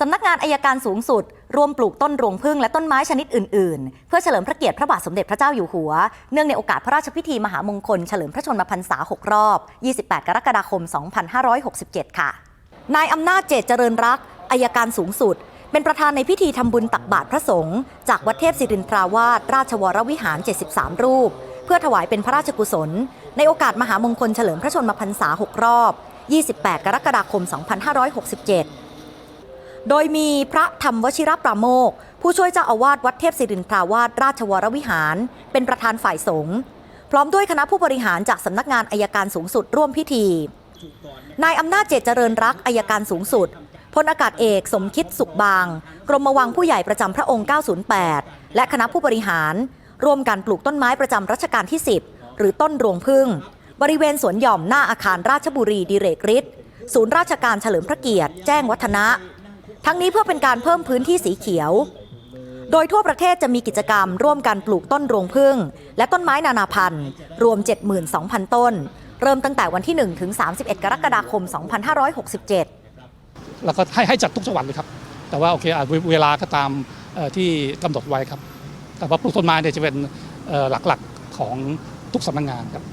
สำนักงานอายการสูงสุด ร่วมปลูกต้นรวงพึ่งและต้นไม้ชนิดอื่น ๆ เพื่อเฉลิมพระเกียรติพระบาทสมเด็จพระเจ้าอยู่หัว เนื่องในโอกาสพระราชพิธีมหามงคลเฉลิมพระชนมพรรษา 6 รอบ 28 กรกฎาคม 2567 ค่ะ นายอำนาจเจตเจริญรักอายการสูงสุด เป็นประธานในพิธีทำบุญตักบาตรพระสงฆ์จากวัดเทพศิรินทราวาสราชวรวิหาร 73 รูป เพื่อถวายเป็นพระราชกุศล ในโอกาสมหามงคลเฉลิมพระชนมพรรษา 6 รอบ 28 กรกฎาคม 2567 โดยมีพระธรรมวชิรปราโมกผู้ช่วยเจ้าอาวาสวัดเทพศิรินทราวาสราชวรวิหาร เป็นประธานฝ่ายสงฆ์พร้อมด้วยคณะผู้บริหารจากสำนักงานอายการสูงสุดร่วมพิธี นายอำนาจเจตเจริญรักอายการสูงสุดพลอากาศเอกสมคิดสุขบาง กรมวังผู้ใหญ่ประจำพระองค์ 908 และคณะผู้บริหาร ร่วมกันปลูกต้นไม้ประจำรัชกาลที่ 10 หรือต้นรวงพึ่ง บริเวณสวนหย่อมหน้าอาคารราชบุรีดิเรกฤทธิ์ศูนย์ราชการเฉลิมพระเกียรติ แจ้งวัฒนะ ทั้งนี้เพื่อเป็นการเพิ่มพื้นที่สีเขียว โดยทั่วประเทศจะมีกิจกรรม ร่วมกันปลูกต้นรวงพึ่ง และต้นไม้นานาพันธุ์ รวม 72,000 ต้น เริ่มตั้งแต่วันที่ 1 ถึง 31 กรกฎาคม 2567 แล้วก็ให้ให้จัดทุกจังหวัดเลยครับ แต่ว่าโอเคอเวลาก็ตามที่กำหนดไว้ครับ แต่ว่าปลูกต้นไม้เนี่ยจะเป็นหลักๆของทุกสำนักงานครับ